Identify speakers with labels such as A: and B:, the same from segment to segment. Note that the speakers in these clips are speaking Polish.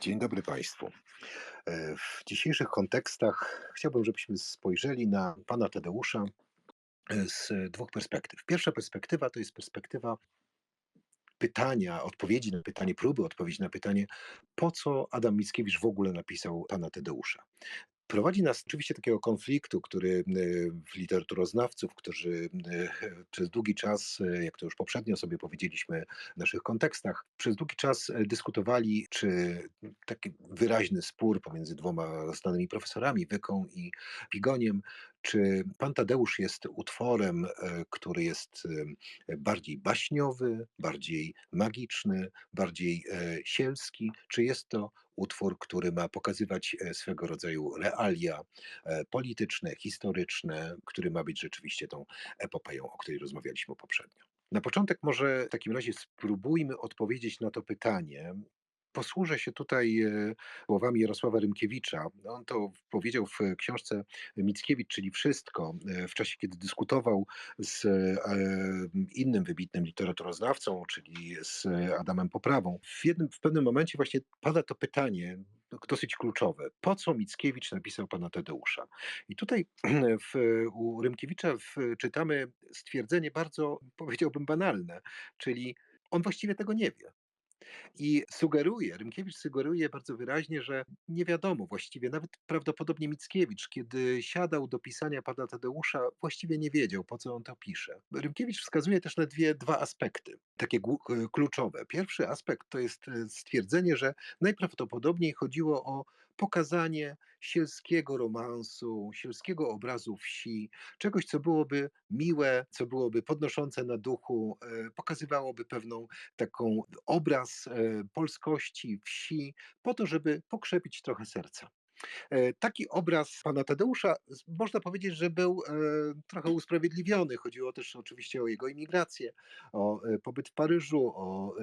A: Dzień dobry Państwu. E, W dzisiejszych kontekstach chciałbym, żebyśmy spojrzeli na pana Tadeusza e, z dwóch perspektyw. Pierwsza perspektywa to jest perspektywa pytania, odpowiedzi na pytanie, próby odpowiedzi na pytanie, po co Adam Mickiewicz w ogóle napisał pana Tadeusza. Prowadzi nas oczywiście takiego konfliktu, który w literaturoznawców, którzy przez długi czas, jak to już poprzednio sobie powiedzieliśmy w naszych kontekstach, przez długi czas dyskutowali, czy taki wyraźny spór pomiędzy dwoma znanymi profesorami, Wyką i Pigoniem, czy pan Tadeusz jest utworem, e, który jest e, bardziej baśniowy, bardziej magiczny, bardziej e, sielski, czy jest to utwór, który ma pokazywać swego rodzaju realia polityczne, historyczne, który ma być rzeczywiście tą epopeją, o której rozmawialiśmy poprzednio. Na początek może w takim razie spróbujmy odpowiedzieć na to pytanie. Posłużę się tutaj e, słowami Jarosława Rymkiewicza. On to powiedział w książce Mickiewicz, czyli Wszystko, e, w czasie, kiedy dyskutował z e, innym wybitnym literaturoznawcą, czyli z Adamem Poprawą. W, jednym, w pewnym momencie właśnie pada to pytanie, dosyć kluczowe. Po co Mickiewicz napisał pana Tadeusza? I tutaj w, u Rymkiewicza w, czytamy stwierdzenie bardzo, powiedziałbym, banalne, czyli on właściwie tego nie wie. I sugeruje, Rymkiewicz sugeruje bardzo wyraźnie, że nie wiadomo właściwie, nawet prawdopodobnie Mickiewicz, kiedy siadał do pisania pana Tadeusza, właściwie nie wiedział, po co on to pisze. Rymkiewicz wskazuje też na dwie, dwa aspekty, takie e, kluczowe. Pierwszy aspekt to jest e, stwierdzenie, że najprawdopodobniej chodziło o pokazanie sielskiego romansu, sielskiego obrazu wsi, czegoś, co byłoby miłe, co byłoby podnoszące na duchu, e, pokazywałoby pewną taką obraz e, polskości, wsi, po to, żeby pokrzepić trochę serca. E, Taki obraz pana Tadeusza, można powiedzieć, że był e, trochę usprawiedliwiony. Chodziło też oczywiście o jego imigrację, o e, pobyt w Paryżu, o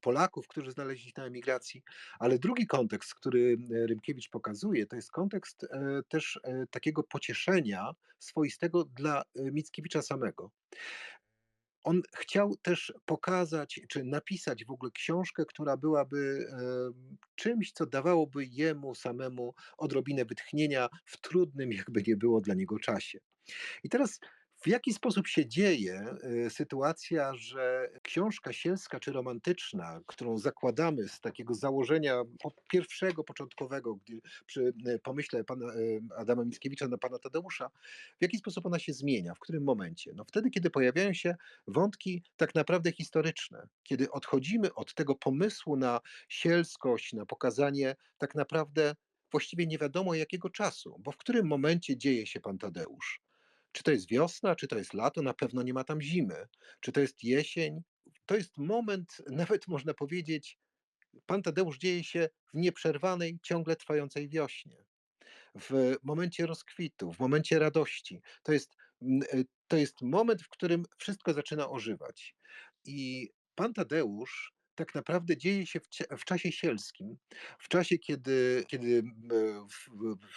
A: Polaków, którzy znaleźli się na emigracji. Ale drugi kontekst, który Rymkiewicz pokazuje, to jest kontekst też takiego pocieszenia swoistego dla Mickiewicza samego. On chciał też pokazać, czy napisać w ogóle książkę, która byłaby czymś, co dawałoby jemu samemu odrobinę wytchnienia w trudnym, jakby nie było dla niego czasie. I teraz w jaki sposób się dzieje y, sytuacja, że książka sielska czy romantyczna, którą zakładamy z takiego założenia pierwszego, początkowego, gdy przy y, pomyśle pana y, Adama Mickiewicza na pana Tadeusza, w jaki sposób ona się zmienia, w którym momencie? No wtedy, kiedy pojawiają się wątki tak naprawdę historyczne, kiedy odchodzimy od tego pomysłu na sielskość, na pokazanie tak naprawdę właściwie nie wiadomo jakiego czasu, bo w którym momencie dzieje się pan Tadeusz? Czy to jest wiosna, czy to jest lato? Na pewno nie ma tam zimy. Czy to jest jesień? To jest moment, nawet można powiedzieć, pan Tadeusz dzieje się w nieprzerwanej, ciągle trwającej wiośnie w momencie rozkwitu, w momencie radości. To jest, mm, y, to jest moment, w którym wszystko zaczyna ożywać. I pan Tadeusz tak naprawdę dzieje się w, w czasie sielskim, w czasie, kiedy, kiedy m, w,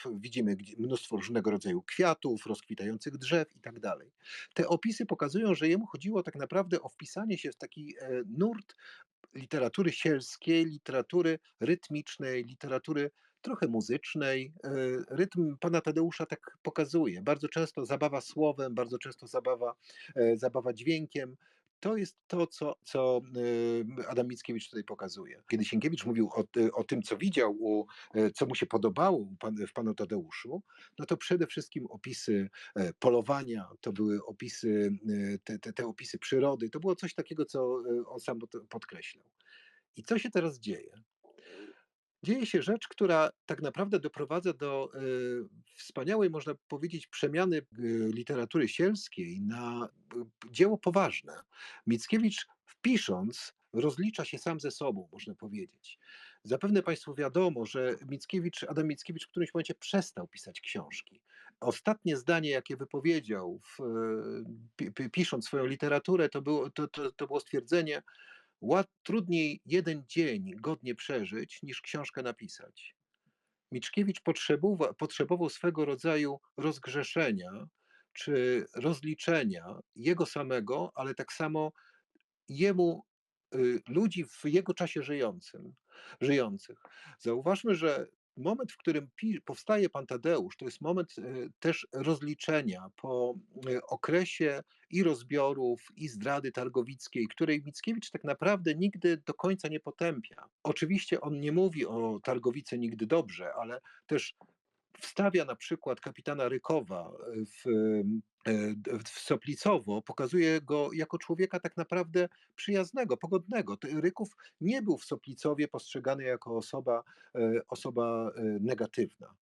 A: w, widzimy mnóstwo różnego rodzaju kwiatów, rozkwitających drzew i tak dalej. Te opisy pokazują, że jemu chodziło tak naprawdę o wpisanie się w taki e, nurt literatury sielskiej, literatury rytmicznej, literatury trochę muzycznej. E, Rytm pana Tadeusza tak pokazuje. Bardzo często zabawa słowem, bardzo często zabawa, e, zabawa dźwiękiem. To jest to, co, co e, Adam Mickiewicz tutaj pokazuje. Kiedy Sienkiewicz mówił o, ty- o tym, co widział, u, e, co mu się podobało w panu Tadeuszu, no to przede wszystkim opisy e, polowania, to były opisy, te, te, te opisy przyrody, to było coś takiego, co on sam pod- podkreślał. I co się teraz dzieje? Dzieje się rzecz, która tak naprawdę doprowadza do e, wspaniałej, można powiedzieć, przemiany e, literatury sielskiej na e, dzieło poważne. Mickiewicz, wpisząc, rozlicza się sam ze sobą, można powiedzieć. Zapewne Państwu wiadomo, że Mickiewicz, Adam Mickiewicz w którymś momencie przestał pisać książki. Ostatnie zdanie, jakie wypowiedział, w, pi- pi- pisząc swoją literaturę, to było, to, to, to było stwierdzenie, Łat, trudniej jeden dzień godnie przeżyć, niż książkę napisać. Mickiewicz potrzebował, potrzebował swego rodzaju rozgrzeszenia czy rozliczenia jego samego, ale tak samo jemu y, ludzi w jego czasie żyjącym. żyjących. Zauważmy, że moment, w którym powstaje pan Tadeusz, to jest moment, y, też rozliczenia po, y, okresie i rozbiorów, i zdrady targowickiej, której Mickiewicz tak naprawdę nigdy do końca nie potępia. Oczywiście on nie mówi o Targowicy nigdy dobrze, ale też wstawia na przykład kapitana Rykowa w, e, w Soplicowo, pokazuje go jako człowieka tak naprawdę przyjaznego, pogodnego. Ryków nie był w Soplicowie postrzegany jako osoba, e, osoba e, negatywna.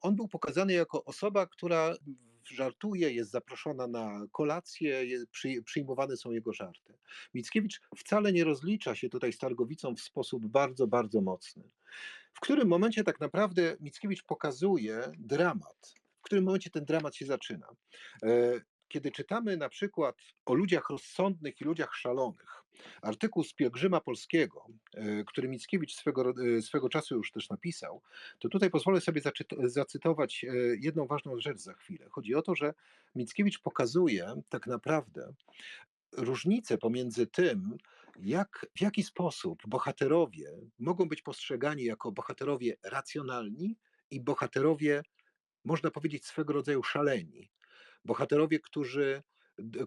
A: On był pokazany jako osoba, która żartuje, jest zaproszona na kolację, przyjmowane są jego żarty. Mickiewicz wcale nie rozlicza się tutaj z Targowicą w sposób bardzo, bardzo mocny. W którym momencie tak naprawdę Mickiewicz pokazuje dramat, w którym momencie ten dramat się zaczyna. E, kiedy czytamy na przykład o ludziach rozsądnych i ludziach szalonych, artykuł z Pielgrzyma Polskiego, e, który Mickiewicz swego, e, swego czasu już też napisał, to tutaj pozwolę sobie zacytować jedną ważną rzecz za chwilę. Chodzi o to, że Mickiewicz pokazuje tak naprawdę różnicę pomiędzy tym, jak, w jaki sposób bohaterowie mogą być postrzegani jako bohaterowie racjonalni i bohaterowie, można powiedzieć, swego rodzaju szaleni. Bohaterowie, którzy,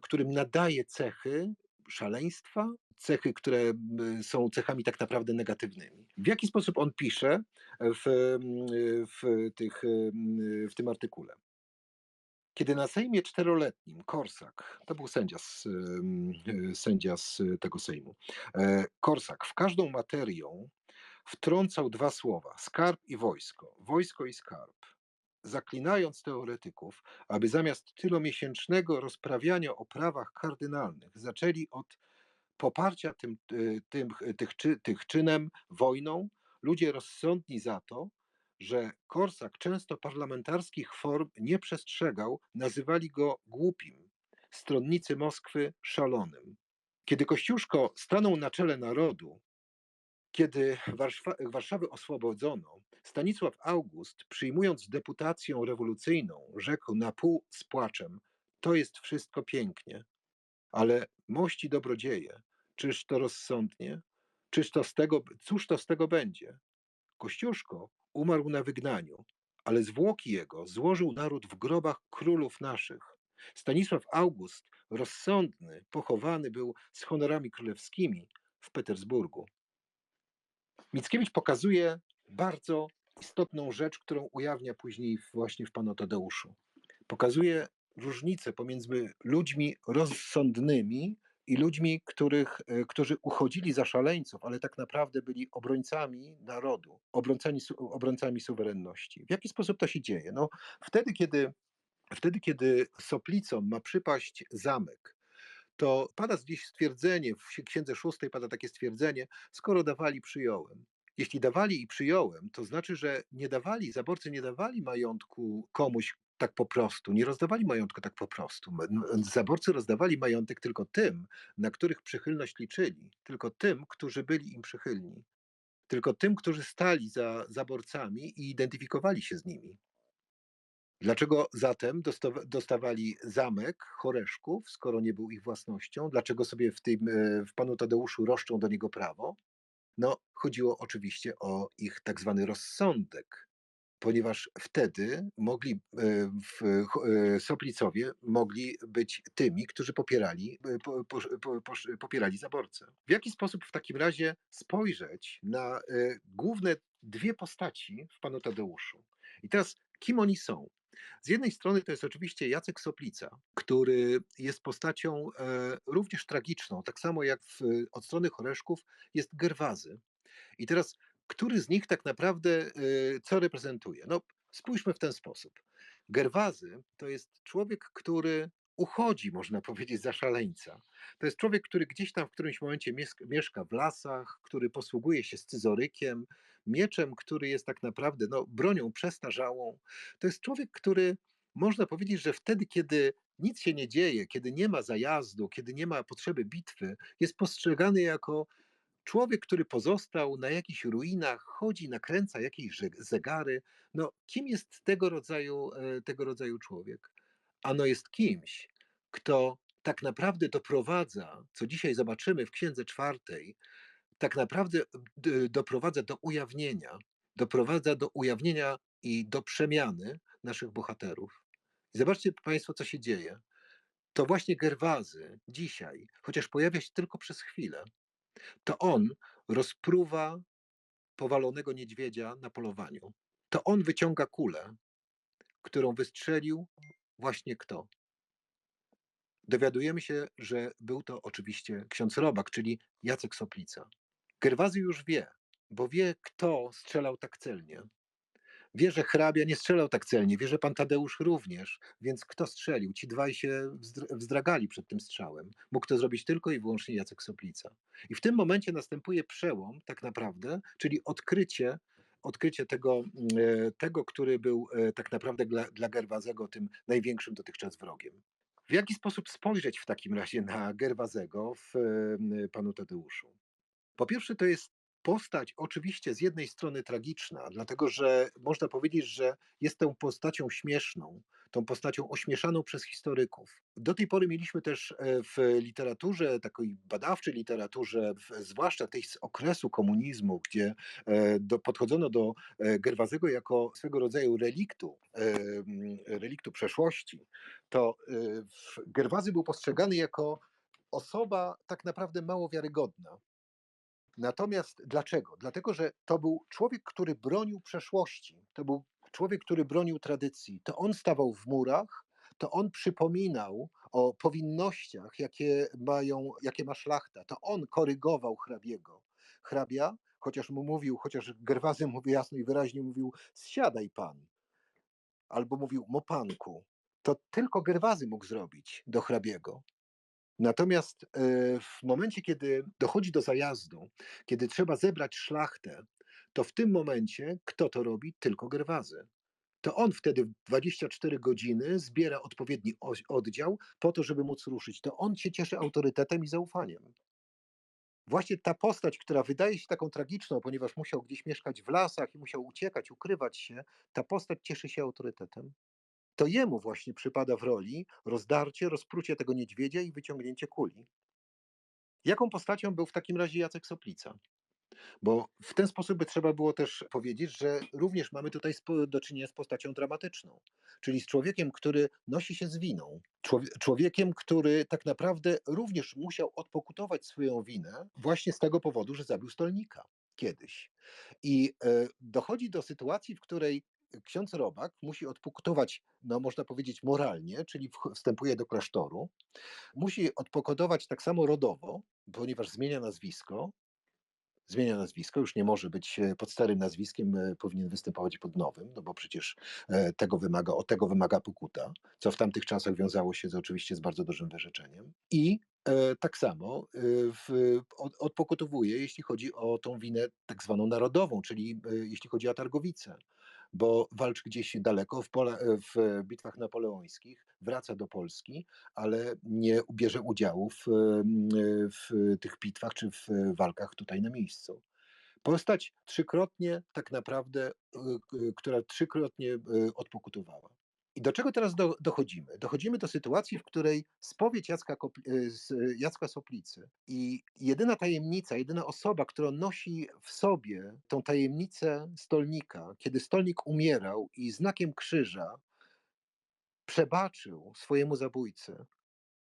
A: którym nadaje cechy szaleństwa, cechy, które są cechami tak naprawdę negatywnymi. W jaki sposób on pisze w, w, tych, w tym artykule? Kiedy na Sejmie czteroletnim Korsak, to był sędzia z, e, sędzia z tego Sejmu, e, Korsak w każdą materię wtrącał dwa słowa: skarb i wojsko, wojsko i skarb, zaklinając teoretyków, aby zamiast tylomiesięcznego rozprawiania o prawach kardynalnych zaczęli od poparcia tym, e, tym, tych, tych czynem wojną, ludzie rozsądni za to, że Korsak często parlamentarskich form nie przestrzegał, nazywali go głupim, stronnicy Moskwy szalonym. Kiedy Kościuszko stanął na czele narodu, kiedy Warszawę oswobodzono, Stanisław August, przyjmując deputację rewolucyjną, rzekł na pół z płaczem: To jest wszystko pięknie, ale mości dobrodzieje, czyż to rozsądnie? Czyż to z tego, cóż to z tego będzie? Kościuszko umarł na wygnaniu, ale zwłoki jego złożył naród w grobach królów naszych. Stanisław August, rozsądny, pochowany był z honorami królewskimi w Petersburgu. Mickiewicz pokazuje bardzo istotną rzecz, którą ujawnia później właśnie w Panu Tadeuszu. Pokazuje różnicę pomiędzy ludźmi rozsądnymi i ludźmi, których, e, którzy uchodzili za szaleńców, ale tak naprawdę byli obrońcami narodu, obrońcami, obrońcami suwerenności. W jaki sposób to się dzieje? No, wtedy, kiedy, wtedy, kiedy Soplicom ma przypaść zamek, to pada gdzieś stwierdzenie, w Księdze Szóstej pada takie stwierdzenie, skoro dawali, przyjąłem. Jeśli dawali i przyjąłem, to znaczy, że nie dawali, zaborcy nie dawali majątku komuś, tak po prostu, nie rozdawali majątku tak po prostu. Zaborcy rozdawali majątek tylko tym, na których przychylność liczyli, tylko tym, którzy byli im przychylni, tylko tym, którzy stali za zaborcami i identyfikowali się z nimi. Dlaczego zatem dostawali zamek Choreszków, skoro nie był ich własnością? Dlaczego sobie w, tym, e, w panu Tadeuszu roszczą do niego prawo? No, chodziło oczywiście o ich tak zwany rozsądek, ponieważ wtedy mogli e, w e, Soplicowie mogli być tymi, którzy popierali, e, po, po, po, popierali zaborcę. W jaki sposób w takim razie spojrzeć na główne dwie postaci w panu Tadeuszu? I teraz kim oni są? Z jednej strony to jest oczywiście Jacek Soplica, który jest postacią również tragiczną, tak samo jak w, od strony Choreszków jest Gerwazy. I teraz który z nich tak naprawdę y, co reprezentuje? No, spójrzmy w ten sposób. Gerwazy to jest człowiek, który uchodzi, można powiedzieć, za szaleńca. To jest człowiek, który gdzieś tam w którymś momencie mieszka w lasach, który posługuje się scyzorykiem, mieczem, który jest tak naprawdę no, bronią przestarzałą. To jest człowiek, który można powiedzieć, że wtedy, kiedy nic się nie dzieje, kiedy nie ma zajazdu, kiedy nie ma potrzeby bitwy, jest postrzegany jako Człowiek, który pozostał na jakichś ruinach, chodzi, nakręca jakieś zegary. No, kim jest tego rodzaju, e, tego rodzaju człowiek? Ano jest kimś, kto tak naprawdę doprowadza, co dzisiaj zobaczymy w Księdze Czwartej, tak naprawdę doprowadza do ujawnienia doprowadza do ujawnienia i do przemiany naszych bohaterów. Zobaczcie państwo, co się dzieje. To właśnie Gerwazy dzisiaj, chociaż pojawia się tylko przez chwilę, to on rozpruwa powalonego niedźwiedzia na polowaniu. To on wyciąga kulę, którą wystrzelił właśnie kto? Dowiadujemy się, że był to oczywiście ksiądz Robak, czyli Jacek Soplica. Gerwazy już wie, bo wie, kto strzelał tak celnie. Wie, że hrabia nie strzelał tak celnie, wie, że pan Tadeusz również, więc kto strzelił? Ci dwaj się wzdr- wzdragali przed tym strzałem. Mógł to zrobić tylko i wyłącznie Jacek Soplica. I w tym momencie następuje przełom, tak naprawdę, czyli odkrycie, odkrycie tego, e, tego który był e, tak naprawdę dla, dla Gerwazego tym największym dotychczas wrogiem. W jaki sposób spojrzeć w takim razie na Gerwazego w e, panu Tadeuszu? Po pierwsze, to jest postać oczywiście z jednej strony tragiczna, dlatego że można powiedzieć, że jest tą postacią śmieszną, tą postacią ośmieszaną przez historyków. Do tej pory mieliśmy też e, w literaturze, takiej badawczej literaturze, zwłaszcza tej z okresu komunizmu, gdzie e, do, podchodzono do e, Gerwazego jako swego rodzaju reliktu, reliktu przeszłości, to Gerwazy był postrzegany jako osoba tak naprawdę mało wiarygodna. Natomiast dlaczego? Dlatego, że to był człowiek, który bronił przeszłości, to był człowiek, który bronił tradycji. To on stawał w murach, to on przypominał o powinnościach, jakie, mają, jakie ma szlachta. To on korygował hrabiego. Hrabia, chociaż mu mówił, chociaż Gerwazy mówił jasno i wyraźnie mówił, zsiadaj pan, albo mówił mopanku, to tylko Gerwazy mógł zrobić do hrabiego. Natomiast e, w momencie, kiedy dochodzi do zajazdu, kiedy trzeba zebrać szlachtę, to w tym momencie kto to robi? Tylko Gerwazy. To on wtedy w 24 godziny zbiera odpowiedni oddział po to, żeby móc ruszyć. To on się cieszy autorytetem i zaufaniem. Właśnie ta postać, która wydaje się taką tragiczną, ponieważ musiał gdzieś mieszkać w lasach i musiał uciekać, ukrywać się, ta postać cieszy się autorytetem to jemu właśnie przypada w roli rozdarcie, rozprucie tego niedźwiedzia i wyciągnięcie kuli. Jaką postacią był w takim razie Jacek Soplica? Bo w ten sposób by trzeba było też powiedzieć, że również mamy tutaj do czynienia z postacią dramatyczną, czyli z człowiekiem, który nosi się z winą, człowiekiem, który tak naprawdę również musiał odpokutować swoją winę właśnie z tego powodu, że zabił stolnika kiedyś. I e, dochodzi do sytuacji, w której ksiądz Robak musi odpokutować, no można powiedzieć, moralnie, czyli wstępuje do klasztoru, musi odpokutować tak samo rodowo, ponieważ zmienia nazwisko, zmienia nazwisko, już nie może być e, pod starym nazwiskiem, e, powinien występować pod nowym, no bo przecież e, tego wymaga, od tego wymaga pokuta, co w tamtych czasach wiązało się z, oczywiście z bardzo dużym wyrzeczeniem. I tak samo w, od, odpokutowuje, jeśli chodzi o tą winę tak zwaną narodową, czyli jeśli chodzi o Targowicę bo walczy gdzieś daleko w, pole, w bitwach napoleońskich, wraca do Polski, ale nie bierze udziału w, w tych bitwach czy w walkach tutaj na miejscu. Postać trzykrotnie tak naprawdę, y, y, która trzykrotnie y, odpokutowała. I do czego teraz do, dochodzimy? Dochodzimy do sytuacji, w której spowiedź Jacka, y, Jacka Soplicy i jedyna tajemnica, jedyna osoba, która nosi w sobie tą tajemnicę stolnika, kiedy stolnik umierał i znakiem krzyża przebaczył swojemu zabójcy,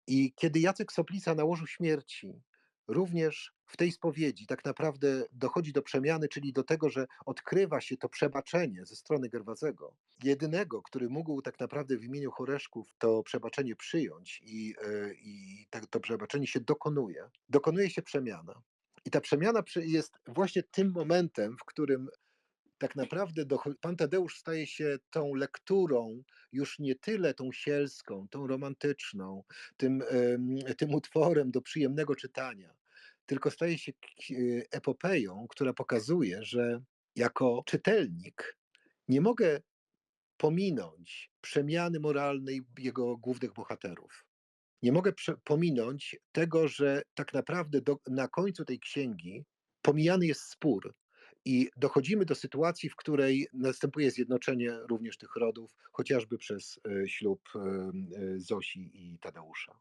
A: i kiedy Jacek Soplica nałożył śmierci również w tej spowiedzi tak naprawdę dochodzi do przemiany, czyli do tego, że odkrywa się to przebaczenie ze strony Gerwazego. Jedynego, który mógł tak naprawdę w imieniu Choreszków to przebaczenie przyjąć i, e, i to przebaczenie się dokonuje. Dokonuje się przemiana. I ta przemiana jest właśnie tym momentem, w którym tak naprawdę pan Tadeusz staje się tą lekturą, już nie tyle tą sielską, tą romantyczną, tym, tym utworem do przyjemnego czytania, tylko staje się epopeją, która pokazuje, że jako czytelnik nie mogę pominąć przemiany moralnej jego głównych bohaterów. Nie mogę pominąć tego, że tak naprawdę do, na końcu tej księgi pomijany jest spór i dochodzimy do sytuacji, w której następuje zjednoczenie również tych rodów, chociażby przez e, ślub e, e, Zosi i Tadeusza.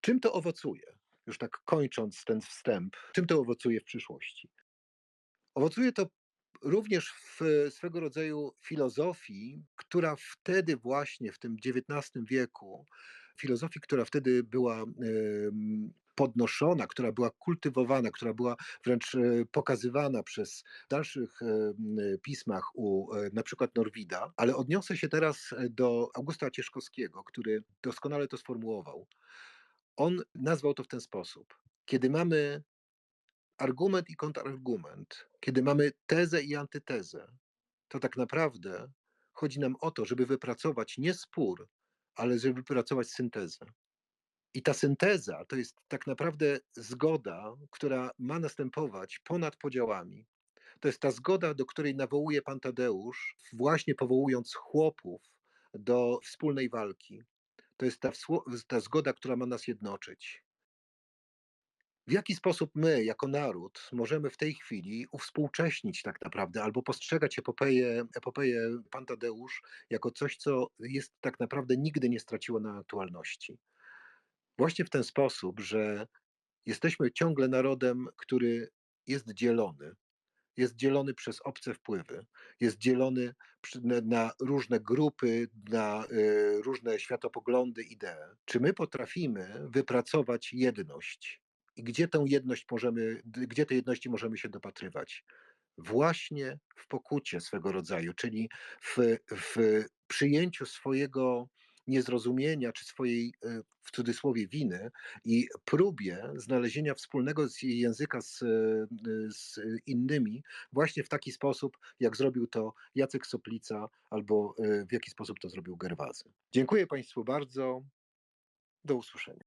A: Czym to owocuje? już tak kończąc ten wstęp, czym to owocuje w przyszłości? Owocuje to również w swego rodzaju filozofii, która wtedy właśnie w tym XIX wieku, filozofii, która wtedy była podnoszona, która była kultywowana, która była wręcz e, pokazywana przez dalszych em, pismach u e, na przykład Norwida, ale odniosę się teraz e, do Augusta Cieszkowskiego, który doskonale to sformułował. On nazwał to w ten sposób. Kiedy mamy argument i kontrargument, kiedy mamy tezę i antytezę, to tak naprawdę chodzi nam o to, żeby wypracować nie spór, ale żeby wypracować syntezę. I ta synteza to jest tak naprawdę zgoda, która ma następować ponad podziałami. To jest ta zgoda, do której nawołuje pan Tadeusz, właśnie powołując chłopów do wspólnej walki. To jest ta, ta zgoda, która ma nas jednoczyć. W jaki sposób my, jako naród, możemy w tej chwili uwspółcześnić tak naprawdę, albo postrzegać epopeję, epopeję jako coś, co jest tak naprawdę nigdy nie straciło na aktualności? Właśnie w ten sposób, że jesteśmy ciągle narodem, który jest dzielony. Jest dzielony przez obce wpływy, jest dzielony na, różne grupy, na y, różne światopoglądy, idee. Czy my potrafimy wypracować jedność? I gdzie tę jedność możemy, gdzie tej jedności możemy się dopatrywać? Właśnie w pokucie swego rodzaju, czyli w, w przyjęciu swojego niezrozumienia czy swojej y, w cudzysłowie winy i próbie znalezienia wspólnego języka z, y, z innymi, właśnie w taki sposób, jak zrobił to Jacek Soplica, albo y, w jaki sposób to zrobił Gerwazy. Dziękuję Państwu bardzo. Do usłyszenia.